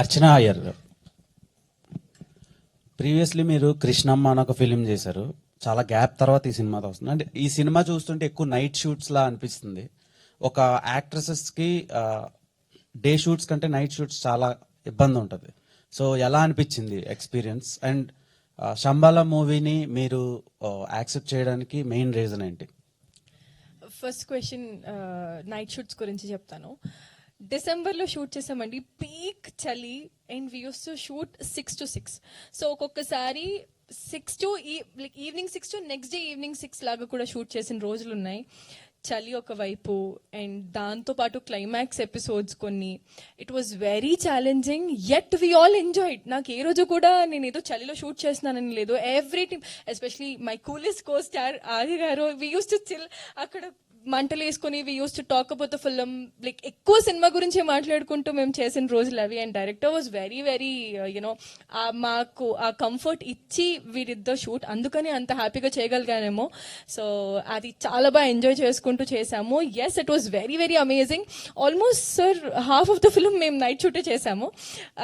అర్చన Iyer previously మీరు కృష్ణమ్మ అని ఒక ఫిలిం చేశారు. చాలా గ్యాప్ తర్వాత ఈ సినిమాతో వస్తుంది. అంటే ఈ సినిమా చూస్తుంటే ఎక్కువ నైట్ షూట్స్ లా అనిపిస్తుంది. ఒక యాక్ట్రసెస్కి డే షూట్స్ కంటే నైట్ షూట్స్ చాలా ఇబ్బంది ఉంటుంది. సో ఎలా అనిపించింది ఎక్స్పీరియన్స్ అండ్ శంబాల మూవీని మీరు యాక్సెప్ట్ చేయడానికి మెయిన్ రీజన్ ఏంటి? ఫస్ట్ క్వశ్చన్ నైట్ షూట్స్ గురించి చెప్తాను. డిసెంబర్లో షూట్ చేసామండి. పీక్ చలి and we use to shoot six to six so ఒక్కొక్కసారి six to like evening six to next day evening six లాగా కూడా షూట్ చేసిన రోజులు ఉన్నాయి. చలి ఒకవైపు అండ్ దాంతో పాటు క్లైమాక్స్ ఎపిసోడ్స్ కొన్ని. It was very challenging yet we all enjoyed నాకు ఏ రోజు కూడా నేను ఏదో చలిలో షూట్ చేస్తున్నానని లేదు. Every team especially my coolest co star Aadi గారు వి యూస్ టు చిల్ అక్కడ మంటలు వేసుకొని we use to talk about the film like ఎక్కువ సినిమా గురించి మాట్లాడుకుంటూ మేము చేసిన రోజులు అవి. And director was very very you know మాకు ఆ కంఫర్ట్ ఇచ్చి వీరిద్ద షూట్ అందుకని అంత హ్యాపీగా చేయగలిగానేమో. సో అది చాలా బాగా ఎంజాయ్ చేసుకుంటూ చేసాము yes it was very very amazing almost sir half of the film మేము నైట్ షూటే చేసాము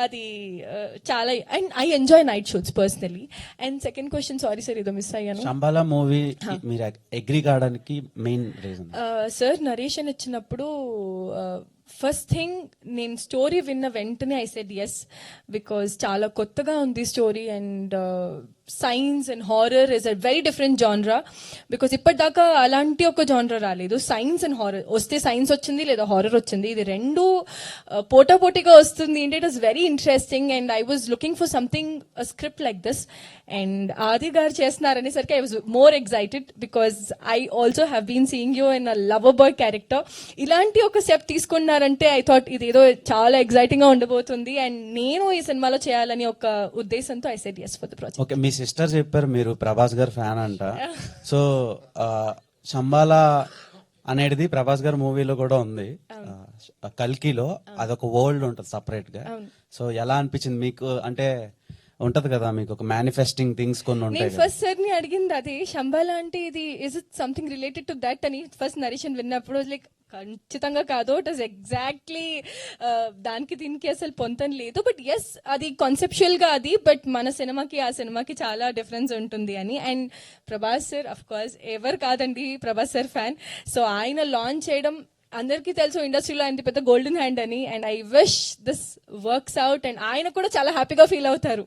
అది uh, చాలా and I enjoy night shoots personally and second question sorry sir ఏదో మిస్ అయ్యాను. మూవీ మీరు అగ్రి కావడానికి మెయిన్ రీజన్ సార్ నరేషన్ ఇచ్చినప్పుడు ఫస్ట్ థింగ్ నేను స్టోరీ విన్న వెంటనే ఐ సెడ్ ఎస్ బికాస్ చాలా కొత్తగా ఉంది story and science and horror is a very different genre because ఇప్పటిదాకా అలాంటి ఒక జాన్రా రాలేదు. సైన్స్ అండ్ హారర్ వస్తే సైన్స్ వచ్చింది లేదా హారర్ వచ్చింది ఇది రెండు uh, పోటా పోటీగా వస్తుంది. ఏంటి it is very interesting and I was looking for something script like this and Aadi గారు చేస్తున్నారనేసరికి I was more excited because I also have been seeing you in a love boy character ఇలాంటి ఒక step తీసుకున్నారంటే I thought ఇది ఏదో చాలా ఎక్సైటింగ్గా ఉండబోతుంది. And నేను ఈ సినిమాలో చేయాలని ఒక ఉద్దేశంతో I said yes for the project okay me sister చెప్పారు మీరు ప్రభాస్ గారు ఫ్యాన్ అంట. సో శంబాల అనేది ప్రభాస్ గారి మూవీలో కూడా ఉంది. కల్కిలో అదొక వరల్డ్ ఉంటుంది సపరేట్గా. సో ఎలా అనిపించింది మీకు? అంటే ఉంటది కదా మీకు ఒక మేనిఫెస్టింగ్ థింగ్స్ కొన్ని ఉంటాయి. ఫస్ట్ సార్ని అడిగింది అది శంబాల అంటే ఇది is it something related to that అని ఫస్ట్ నరేషన్ విన్నప్పుడు లైక్ ఖచ్చితంగా కాదు. ఇట్ ఇస్ ఎగ్జాక్ట్లీ దానికి దీనికి అసలు పొంతం లేదు. బట్ ఎస్ అది కాన్సెప్షువల్గా అది బట్ మన సినిమాకి ఆ సినిమాకి చాలా డిఫరెన్స్ ఉంటుంది అని. And Prabhas sir of course ఎవరు కాదండి ప్రభాస్ సార్ ఫ్యాన్ సో ఆయన లాంచ్ చేయడం అందరికీ తెలుసు ఇండస్ట్రీలో ఆయన పెద్ద గోల్డెన్ హ్యాండ్ అని. And I wish this works out and ఆయన కూడా చాలా హ్యాపీగా ఫీల్ అవుతారు.